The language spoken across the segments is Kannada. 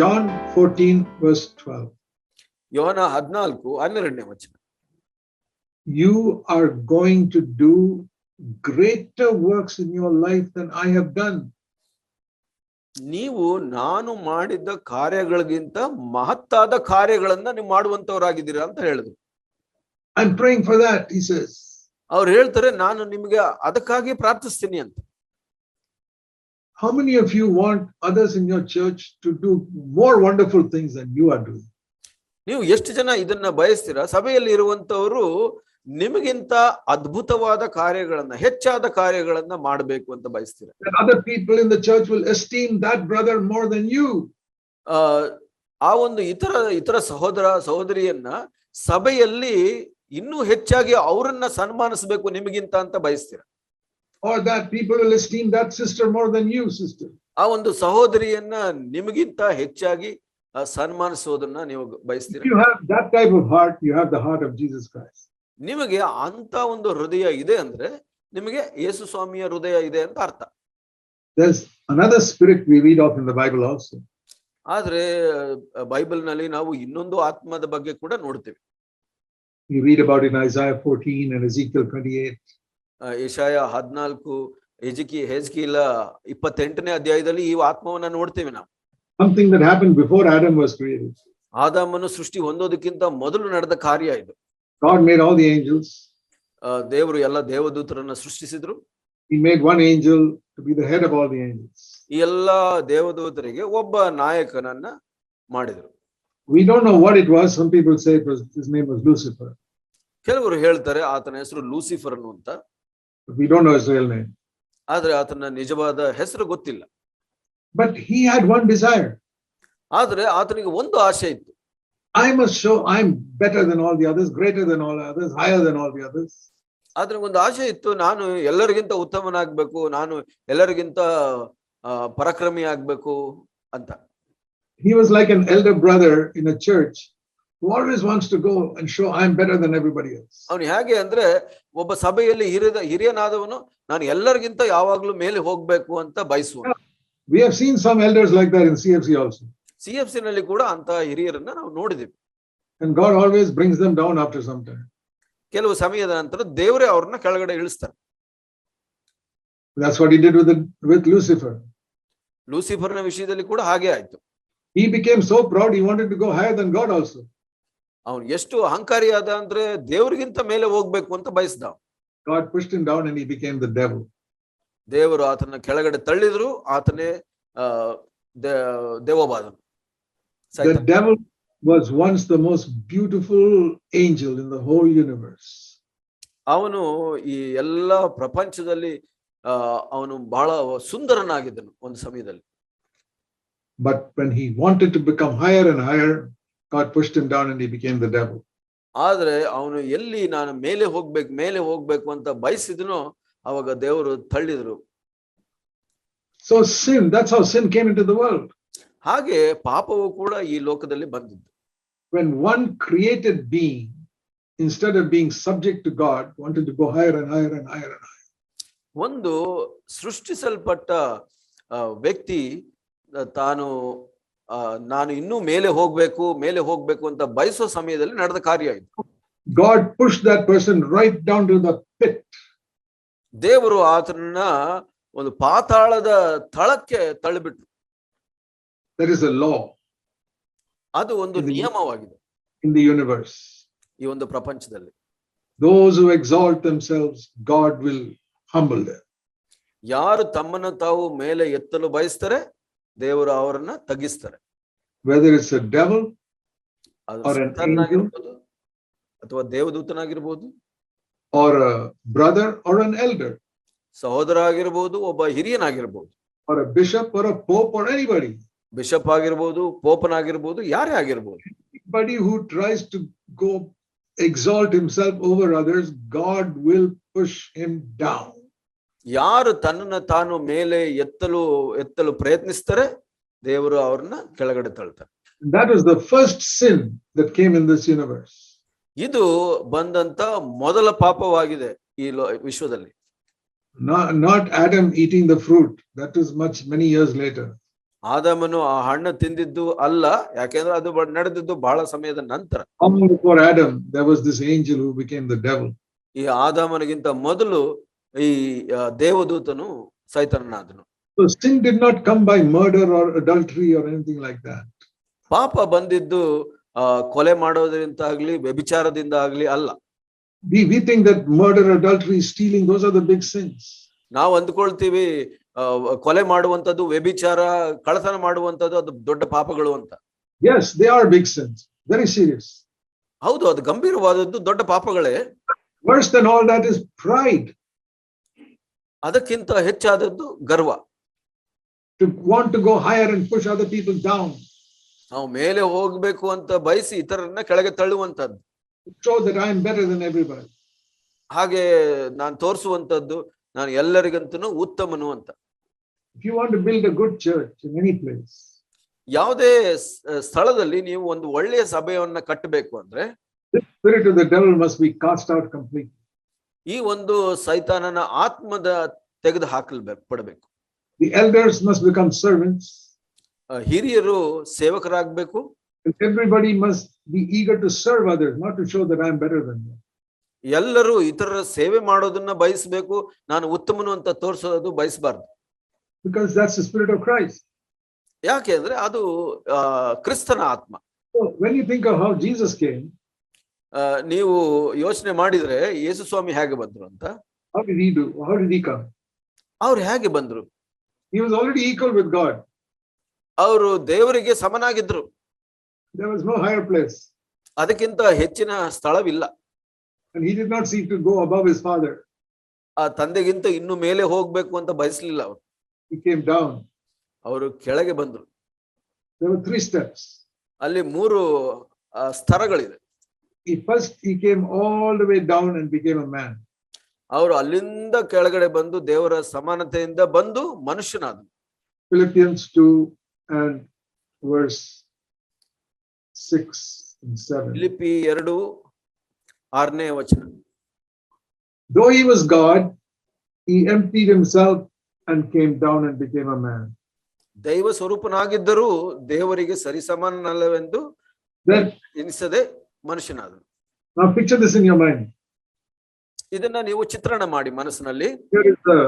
John 14, verse 12. ಯೋಹನ ಹದಿನಾಲ್ಕು ಹನ್ನೆರಡನೇ ವಚನ You are going to do greater works in your life than I have done. ನೀವು ನಾನು ಮಾಡಿದ್ದ ಕಾರ್ಯಗಳಿಗಿಂತ ಮಹತ್ತಾದ ಕಾರ್ಯಗಳನ್ನ ನೀವು ಮಾಡುವಂತವರಾಗಿದ್ದೀರಾ ಅಂತ ಹೇಳಿದ್ರು I'm praying for that, he says. ಅವ್ರು ಹೇಳ್ತಾರೆ ನಾನು ನಿಮ್ಗೆ ಅದಕ್ಕಾಗಿ ಪ್ರಾರ್ಥಿಸ್ತೀನಿ ಅಂತ How many of you want others in your church to do more wonderful things than you are doing? ನೀವು ಎಷ್ಟು ಜನ ಇದನ್ನ ಬಯಸ್ತೀರಾ ಸಭೆಯಲ್ಲಿ ಇರುವಂತವರು ನಿಮಗಿಂತ ಅದ್ಭುತವಾದ ಕಾರ್ಯಗಳನ್ನ ಹೆಚ್ಚಾದ ಕಾರ್ಯಗಳನ್ನ ಮಾಡಬೇಕು ಅಂತ ಬಯಸ್ತೀರಾ That other people in the church will esteem that brother more than you. ಆ ಆ ಒಂದು ಇತರ ಇತರ ಸಹೋದರ ಸಹೋದರಿಯನ್ನ ಸಭೆಯಲ್ಲಿ ಇನ್ನೂ ಹೆಚ್ಚಾಗಿ ಅವರನ್ನ ಸನ್ಮಾನಿಸಬೇಕು ನಿಮಗಿಂತ ಅಂತ ಬಯಸ್ತೀರ Or that people will esteem that sister more than you, sister. ಆ ಒಂದು ಸಹೋದರಿಯನ್ನ ನಿಮಗಿಂತ ಹೆಚ್ಚಾಗಿ ಆ, ಸನ್ಮಾನಿಸೋದನ್ನ ನೀವು ಬಯಸ್ತೀರ If you have that type of heart, you have the heart of Jesus Christ. ನಿಮಗೆ ಅಂತ ಒಂದು ಹೃದಯ ಇದೆ ಅಂದ್ರೆ ನಿಮಗೆ ಯೇಸು ಸ್ವಾಮಿಯ ಹೃದಯ ಇದೆ ಅಂತ ಅರ್ಥ There's another spirit we read of in the Bible also. ಆದ್ರೆ ಬೈಬಲ್ನಲ್ಲಿ ನಾವು ಇನ್ನೊಂದು ಆತ್ಮದ ಬಗ್ಗೆ ಕೂಡ ನೋಡ್ತೇವೆ We read about in Isaiah 14 and Ezekiel 28. ಆ, ಹದಿನಾಲ್ಕು ಹೆಜಕಿ ಹೆಜ್ಕಿಲ ಇಪ್ಪತ್ತೆಂಟನೇ ಅಧ್ಯಾಯದಲ್ಲಿ ಈ ಆತ್ಮವನ್ನ ನೋಡ್ತೇವೆ ನಾವು Something that happened before Adam was created. ಆದಾಮನು ಸೃಷ್ಟಿ ಹೊಂದೋದಕ್ಕಿಂತ ಮೊದಲು ನಡೆದ ಕಾರ್ಯ ಇದು God made all the angels. ದೇವರು ಎಲ್ಲ ದೇವದೂತರನ್ನ ಸೃಷ್ಟಿಸಿದ್ರು He made one angel to be the head of all the angels. ಈ ಎಲ್ಲಾ ದೇವದೂತರಿಗೆ ಒಬ್ಬ ನಾಯಕನನ್ನ ಮಾಡಿದ್ರು We don't know what it was. Some people say it was his name was Lucifer, ಕೆಲವರು ಹೇಳ್ತಾರೆ ಆತನ ಹೆಸರು ಲೂಸಿಫರ್ ಅಂತ but we don't know his real name. ಆದ್ರೆ ಆತನ ನಿಜವಾದ ಹೆಸರು ಗೊತ್ತಿಲ್ಲ But he had one desire. ಆದ್ರೆ ಆತನಿಗೆ ಒಂದು ಆಸೆ ಇತ್ತು I must show I'm better than all the others, greater than all others, higher than all the others. ಆದ್ರೆ ಒಂದು ಆಸೆ ಇತ್ತು ನಾನು ಎಲ್ಲರಿಗಿಂತ ಉತ್ತಮನಾಗ್ಬೇಕು ನಾನು ಎಲ್ಲರಿಗಿಂತ ಆ, ಪರಾಕ್ರಮಿ ಆಗ್ಬೇಕು ಅಂತ He was like an elder brother in a church who always wants to go and show I am better than everybody else. ಅವನು ಹೇಗೆ ಅಂದ್ರೆ ಒಬ್ಬ ಸಭೆಯಲ್ಲಿ ಹಿರಿದ ಹಿರಿಯನಾದವನು ನಾನು ಎಲ್ಲರಿಗಿಂತ ಯಾವಾಗ್ಲೂ ಮೇಲೆ ಹೋಗ್ಬೇಕು ಅಂತ ಬಯಸುವ We have seen some elders like that in CFC also. CFC nalli kuda ನಲ್ಲಿ ಕೂಡ ಅಂತ ಹಿರಿಯರನ್ನ ನಾವು ನೋಡಿದೀವಿ And God always brings them down after some time. ಕೆಲವು ಸಮಯದ ನಂತರ ದೇವರೇ ಅವ್ರನ್ನ ಕೆಳಗಡೆ ಇಳಿಸ್ತಾರೆ That's what he did with, the, with Lucifer. ಲೂಸಿಫರ್ನ ವಿಷಯದಲ್ಲಿ ಕೂಡ ಹಾಗೆ ಆಯ್ತು He became so proud, he wanted to go higher than God also. ಅವನು ಎಷ್ಟು ಅಹಂಕಾರಿಯಾದ ಅಂದ್ರೆ ದೇವರಿಗಿಂತ ಮೇಲೆ ಹೋಗ್ಬೇಕು ಅಂತ ಬಯಸ್ದ God pushed him down and he became the devil. ದೇವರು ಆತನ ಕೆಳಗಡೆ ತಳ್ಳಿದ್ರು ಆತನೇ ದೇವಬಾದನು The devil was once the most beautiful angel in the whole universe. ಅವನು ಈ ಎಲ್ಲ ಪ್ರಪಂಚದಲ್ಲಿ ಅವನು ಬಹಳ ಸುಂದರನಾಗಿದ್ದನು ಒಂದು ಸಮಯದಲ್ಲಿ But when he wanted to become higher and higher, God pushed him down and he became the devil. ಆದ್ರೆ ಅವನು ಎಲ್ಲಿ ನಾನು ಮೇಲೆ ಹೋಗ್ಬೇಕು ಮೇಲೆ ಹೋಗ್ಬೇಕು ಅಂತ ಬಯಸಿದನೋ ಅವಾಗ ದೇವರು ತಳ್ಳಿದ್ರು So sin, that's how sin came into the world. ಹಾಗೆ ಪಾಪವು ಕೂಡ ಈ ಲೋಕದಲ್ಲಿ ಬಂದಿದ್ದು When one created being, instead of being subject to God, wanted to go higher and higher and higher and higher. ಒಂದು ಸೃಷ್ಟಿಸಲ್ಪಟ್ಟ ಆ, ವ್ಯಕ್ತಿ ಆ, ತಾನು ಆ, ನಾನು ಇನ್ನೂ ಮೇಲೆ ಹೋಗ್ಬೇಕು ಮೇಲೆ ಹೋಗ್ಬೇಕು ಅಂತ ಬಯಸೋ ಸಮಯದಲ್ಲಿ ನಡೆದ ಕಾರ್ಯ ಇದು. God push that person right down to the pit ದೇವರು ಆತನನ್ನ ಒಂದು ಪಾತಾಳದ ತಳಕ್ಕೆ ತಳ್ಳಿಬಿಟ್ರು. That ಇಸ್ a ಲಾ ಅದು ಒಂದು ನಿಯಮವಾಗಿದೆ. ಇನ್ ದಿ ಯೂನಿವರ್ಸ್ ಈ ಒಂದು ಪ್ರಪಂಚದಲ್ಲಿ. Those who exalt themselves, God will humble them. ಯಾರು ತಮ್ಮನ್ನು ತಾವು ಮೇಲೆ ಎತ್ತಲು ಬಯಸ್ತಾರೆ ದೇವರು ಅವರನ್ನ ತಗ್ಗಿಸ್ತಾರೆ ಅಥವಾ ದೇವದೂತನಾಗಿರ್ಬೋದು or a brother or an elder ಸಹೋದರ ಆಗಿರ್ಬೋದು ಒಬ್ಬ ಹಿರಿಯನಾಗಿರ್ಬೋದು or a bishop or a pope or anybody. Bishop ಆಗಿರ್ಬೋದು ಪೋಪನಾಗಿರ್ಬೋದು ಯಾರೇ ಆಗಿರ್ಬೋದು Anybody who tries to go exalt himself over others, God will push him down. ಯಾರು ತನ್ನನ್ನು ತಾನು ಮೇಲೆ ಎತ್ತಲು ಎತ್ತಲು ಪ್ರಯತ್ನಿಸ್ತಾರೆ ದೇವರು ಅವರನ್ನ ಕೆಳಗಡೆ ತಳ್ಳ್ತಾರೆ ಇದು ಬಂದಂತ ಮೊದಲ ಪಾಪವಾಗಿದೆ ಈ ವಿಶ್ವದಲ್ಲಿ. No not Adam eating the fruit that is much many years later ಆದಾಮನು ಆ ಹಣ್ಣು ತಿಂದಿದ್ದು ಅಲ್ಲ ಯಾಕೆಂದ್ರೆ ಅದು ನಡೆದಿದ್ದು ಬಹಳ ಸಮಯದ ನಂತರ. Adam ದ್ಯಾಬ್ as this angel became demon ಈ ಆದಾಮನ್ಗಿಂತ ಮೊದಲು ಈ ದೇವದೂತನು ಸೈತನನಾದನು sin did not come by murder or adultery or anything like that. ಪಾಪ ಬಂದಿದ್ದು ಕೊಲೆ ಮಾಡೋದ್ರಿಂದ ಆಗ್ಲಿ ವ್ಯಭಿಚಾರದಿಂದ ಆಗ್ಲಿ ಅಲ್ಲ We, we think that murder, adultery, stealing, those are the big sins. ನಾವು ಅಂದ್ಕೊಳ್ತೀವಿ ಕೊಲೆ ಮಾಡುವಂತದ್ದು ವ್ಯಭಿಚಾರ ಕಳತನ ಮಾಡುವಂತದ್ದು ಅದು ದೊಡ್ಡ ಪಾಪಗಳು ಅಂತ Yes, they are big sins, very serious. ಹೌದು ಅದು ಗಂಭೀರವಾದದ್ದು ದೊಡ್ಡ ಪಾಪಗಳೇ Worse than all that is pride. ಅದಕ್ಕಿಂತ ಹೆಚ್ಚಾದದ್ದು ಗರ್ವ. To want to go higher and push other people down ನಾವು ಮೇಲೆ ಹೋಗಬೇಕು ಅಂತ ಬಯಸಿ ಇತರನ್ನ ಕೆಳಗೆ ತಳ್ಳುವಂತದ್ದು show that I am better than everybody ಹಾಗೆ ನಾನು ತೋರಿಸುವಂತದ್ದು ನಾನು ಎಲ್ಲರಿಗಂತೂ ಉತ್ತಮನು ಅಂತ. If you want to build a good church in any place ಯಾವುದೇ ಸ್ಥಳದಲ್ಲಿ ನೀವು ಒಂದು ಒಳ್ಳೆಯ ಸಭೆಯನ್ನ ಕಟ್ಟಬೇಕು ಅಂದ್ರೆ spirit of the devil must be cast out complete ಈ ಒಂದು ಸೈತಾನನ ಆತ್ಮದ ತೆಗೆದು ಹಾಕಲ್ಬೇಕು ಪಡಬೇಕು the elders must become servants ಹಿರಿಯರು ಸೇವಕರಾಗಬೇಕು. Everybody must be eager to serve others not to show that I am better than you ಎಲ್ಲರೂ ಇತರರ ಸೇವೆ ಮಾಡೋದನ್ನ ಬಯಸಬೇಕು ನಾನು ಉತ್ತಮನು ಅಂತ ತೋರಿಸೋದು ಬಯಸಬಾರದು. Because that's the spirit of christ. ಯಾಕೆ ಅಂದ್ರೆ ಅದು ಕ್ರಿಸ್ತನ ಆತ್ಮ. When you think how jesus Jesus ನೀವು ಯೋಚನೆ ಮಾಡಿದ್ರೆ ಯೇಸು ಸ್ವಾಮಿ ಹೇಗೆ ಬಂದ್ರು ಅಂತ? ಅವ್ರು ಹೇಗೆ ಬಂದ್ರು? ಈಕ್ವಲ್ ವಿತ್ ಗಾಡ್ ಅವರು ದೇವರಿಗೆ ಸಮನಾಗಿದ್ರು. ಹೈಯರ್ ಪ್ಲೇಸ್ ಅದಕ್ಕಿಂತ ಹೆಚ್ಚಿನ ಸ್ಥಳವಿಲ್ಲ. ಆ ತಂದೆಗಿಂತ ಇನ್ನು ಮೇಲೆ ಹೋಗ್ಬೇಕು ಅಂತ ಬಯಸ್ಲಿಲ್ಲ ಅವರು. ಅವರು ಕೆಳಗೆ ಬಂದ್ರು. ಅಲ್ಲಿ ಮೂರು ಸ್ತರಗಳಿದೆ He first he came all the way down and became a man. ಅವರು ಅಲ್ಲಿಂದ ಕೆಳಗಡೆ ಬಂದು ದೇವರ ಸಮಾನತೆಯಿಂದ ಬಂದು ಮನುಷ್ಯನಾದ Philippians 2 and verse 6 and 7. Philippi ಎರಡು ಆರನೇ ವಚನ Though he was God, he emptied himself and came down and became a man. ದೈವ ಸ್ವರೂಪನಾಗಿದ್ದರೂ ದೇವರಿಗೆ ಸರಿಸಮಾನನಲ್ಲವೆಂದು Then ಎನಿಸದೆ ಮನುಷ್ಯನಾದನು now picture this in your mind. ಇದನ್ನ ನೀವು ಚಿತ್ರಣ ಮಾಡಿ ಮನಸ್ಸಿನಲ್ಲಿ Here is the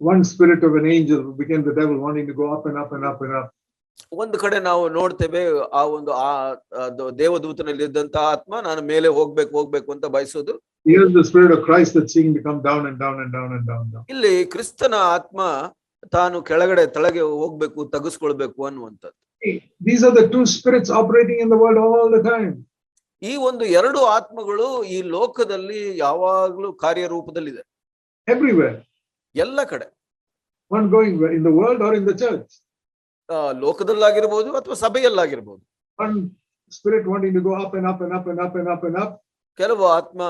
one spirit of an angel who became the devil, wanting to go up and up and up and up. ಒಂದು ಕಡೆ ನಾವು ನೋಡ್ತೇವೆ ಆ ಒಂದು ಆ ದೇವದೂತನಲ್ಲಿ ಇದ್ದಂತ ಆತ್ಮ ನಾನು ಮೇಲೆ ಹೋಗ್ಬೇಕು ಹೋಗ್ಬೇಕು ಅಂತ ಬಯಸೋದು the spirit of Christ that's to come down and down and down and down down. ಇಲ್ಲಿ ಕ್ರಿಸ್ತನ ಆತ್ಮ ತಾನು ಕೆಳಗಡೆ ತಳಗೆ ಹೋಗ್ಬೇಕು ತಗಸ್ಕೊಳ್ಬೇಕು ಅನ್ನುವಂಥದ್ದು These are the two spirits operating in the world all the time. ಈ ಒಂದು ಎರಡು ಆತ್ಮಗಳು ಈ ಲೋಕದಲ್ಲಿ ಯಾವಾಗಲೂ ಕಾರ್ಯರೂಪದಲ್ಲಿದೆ. ಎವ್ರಿವೇರ್ ಇದೆ ಎಲ್ಲ ಕಡೆ. One world or in church ಆ ಅಥವಾ ಸಭೆಯಲ್ಲಾಗಿರ್ಬೋದು. ಸ್ಪಿರಿಟ್ ಕೆಲವು ಆತ್ಮ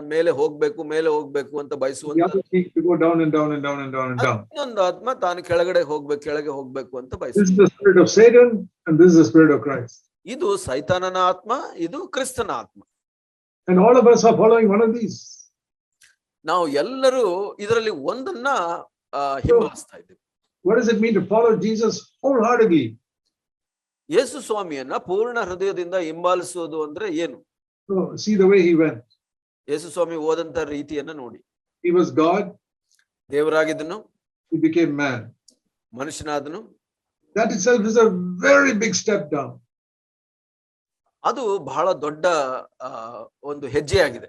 ಮೇಲೆ ಹೋಗ್ಬೇಕು ಮೇಲೆ ಹೋಗ್ಬೇಕು ಅಂತ ಬಯಸುವಂತ ಆತ್ಮ ತಾನು ಕೆಳಗಡೆ ಹೋಗ್ಬೇಕು ಕೆಳಗೆ ಹೋಗ್ಬೇಕು ಅಂತ ಬಯಸುದು ಇದು ಸೈತಾನನ ಆತ್ಮ ಇದು ಕ್ರಿಸ್ತನ ಆತ್ಮ And all of us are following one of these. ನಾವು ಎಲ್ಲರೂ ಇದರಲ್ಲಿ ಒಂದನ್ನ ಹಿಂಬಾಲಿಸ್ತಾ ಇದ್ದೀವಿ What does it mean to follow Jesus wholeheartedly? ಯೇಸು ಸ್ವಾಮಿಯನ್ನ ಪೂರ್ಣ ಹೃದಯದಿಂದ ಹಿಂಬಾಲಿಸುವುದು ಅಂದ್ರೆ ಏನು yenu? see the way he went. ಯೇಸು ಸ್ವಾಮಿ ಹೋದಂತ ರೀತಿಯನ್ನ ನೋಡಿ He was God, ದೇವರಾಗಿದ್ದನು he became man. ಮನುಷ್ಯನಾದನು That itself is a very big step down. ಅದು ಬಹಳ ದೊಡ್ಡ ಒಂದು ಹೆಜ್ಜೆಯಾಗಿದೆ.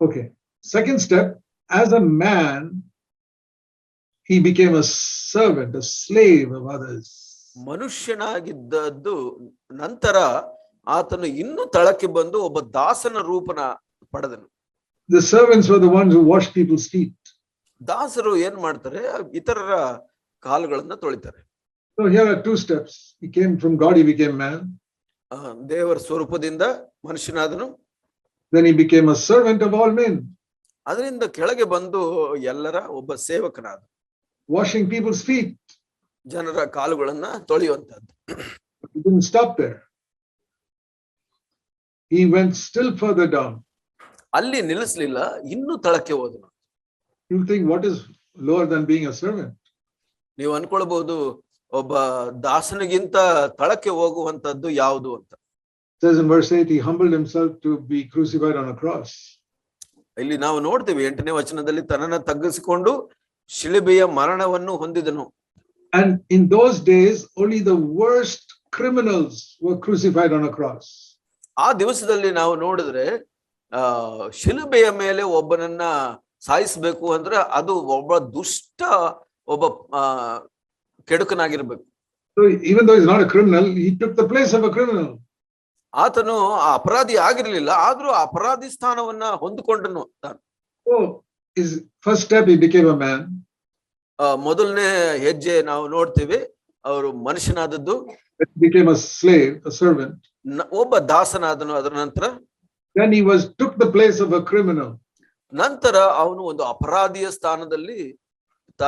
Okay second step as a man he became became a servant, a slave of others. ಮನುಷ್ಯನಾಗಿದ್ದದ್ದು ನಂತರ ಆತನು ಇನ್ನೂ ತಳಕ್ಕೆ ಬಂದು ಒಬ್ಬ ದಾಸನ ರೂಪನ ಪಡೆದನು. The servants were the ones who wash people's feet ದಾಸರು ಏನ್ ಮಾಡ್ತಾರೆ? ಇತರರ ಕಾಲುಗಳನ್ನ ತೊಳಿತಾರೆ. So here are two steps he came from God he became man. ದೇವರ ಸ್ವರೂಪದಿಂದ ಮನುಷ್ಯನಾದನು Then he became a servant of all men, ಅದರಿಂದ ಕೆಳಗೆ ಬಂದು ಎಲ್ಲರ ಒಬ್ಬ ಸೇವಕನಾದ washing people's feet. ಜನರ ಕಾಲುಗಳನ್ನ ತೊಳೆಯುವಂತದ್ದು He didn't stop there. He went still further down. ಅಲ್ಲಿ ನಿಲ್ಲಿಸ್ಲಿಲ್ಲ ಇನ್ನೂ ತಳಕ್ಕೆ ಹೋದನು You think what is lower than being a servant? ನೀವು ಅನ್ಕೊಳ್ಬಹುದು ಒಬ್ಬ ದಾಸನಿಗಿಂತ ತಳಕ್ಕೆ ಹೋಗುವಂತದ್ದು ಯಾವುದು ಅಂತ says in verse 8, he humbled himself to be crucified on a cross. ಇಲ್ಲಿ ನಾವು ನೋಡ್ತೀವಿ ಎಂಟನೇ ವಚನದಲ್ಲಿ ತನ್ನನ್ನ ತಗ್ಗಿಸಿಕೊಂಡು ಶಿಲುಬೆಯ ಮರಣವನ್ನು ಹೊಂದಿದನು And in those days, only the worst criminals were crucified on a cross. ಆ ದಿವಸದಲ್ಲಿ ನಾವು ನೋಡಿದ್ರೆ ಶಿಲುಬೆಯ ಮೇಲೆ ಒಬ್ಬನನ್ನ ಸಾಯಿಸಬೇಕು ಅಂದ್ರೆ ಅದು ಒಬ್ಬ ದುಷ್ಟ ಒಬ್ಬ ಆ ಕೆಡುಕನಾಗಿರ್ಬೇಕು. ಆತನು ಆ ಅಪರಾಧಿ ಆಗಿರಲಿಲ್ಲ ಆದ್ರೂ ಅಪರಾಧಿ ಸ್ಥಾನವನ್ನ ಹೊಂದಿಕೊಂಡನು ಓ ಇಸ್ ಫಸ್ಟ್ ಹೆಜ್ಜೆ ನಾವು ನೋಡ್ತೀವಿ ಅವರು ಮನುಷ್ಯನಾದದ್ದು. ಒಬ್ಬ ದಾಸನಾದನು ಅದರ ನಂತರ. ನಂತರ ಅವನು ಒಂದು ಅಪರಾಧಿಯ ಸ್ಥಾನದಲ್ಲಿ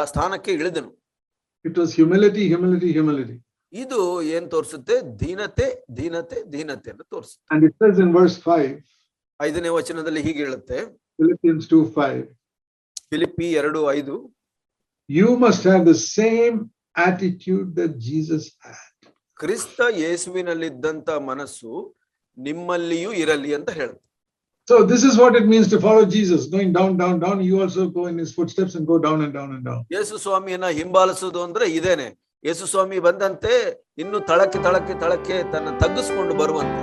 ಸ್ಥಾನಕ್ಕೆ ಇಳಿದನು. It was humility, humility, humility. ಇದು ಏನ್ ತೋರಿಸುತ್ತೆ ದೀನತೆ ದೀನತೆ ದೀನತೆಯನ್ನು ತೋರಿಸುತ್ತೆ And it says in verse 5, ಐದನೇ ವಚನದಲ್ಲಿ ಹೀಗೆ ಹೇಳುತ್ತೆ Philippians 2 5, ಫಿಲಿಪಿ ಎರಡು ಐದು you must have the same attitude that Jesus had. ಕ್ರಿಸ್ತ ಯೇಸುವಿನಲ್ಲಿದ್ದಂತ ಮನಸ್ಸು ನಿಮ್ಮಲ್ಲಿಯೂ ಇರಲಿ ಅಂತ ಹೇಳುತ್ತೆ So this is what it means to follow Jesus, going down, down, down. You also go in his footsteps and go down and down and down. ಯೇಸು ಸ್ವಾಮಿಯನ್ನ ಹಿಂಬಾಲಿಸುವುದು ಅಂದ್ರೆ ಇದೇನೆ ಯೇಸು ಸ್ವಾಮಿ ಬಂದಂತೆ ಇನ್ನು ತಳಕ್ಕೆ ತಳಕ್ಕೆ ತಳಕ್ಕೆ ತನ್ನ ತಗ್ಗಿಸ್ಕೊಂಡು ಬರುವಂತೆ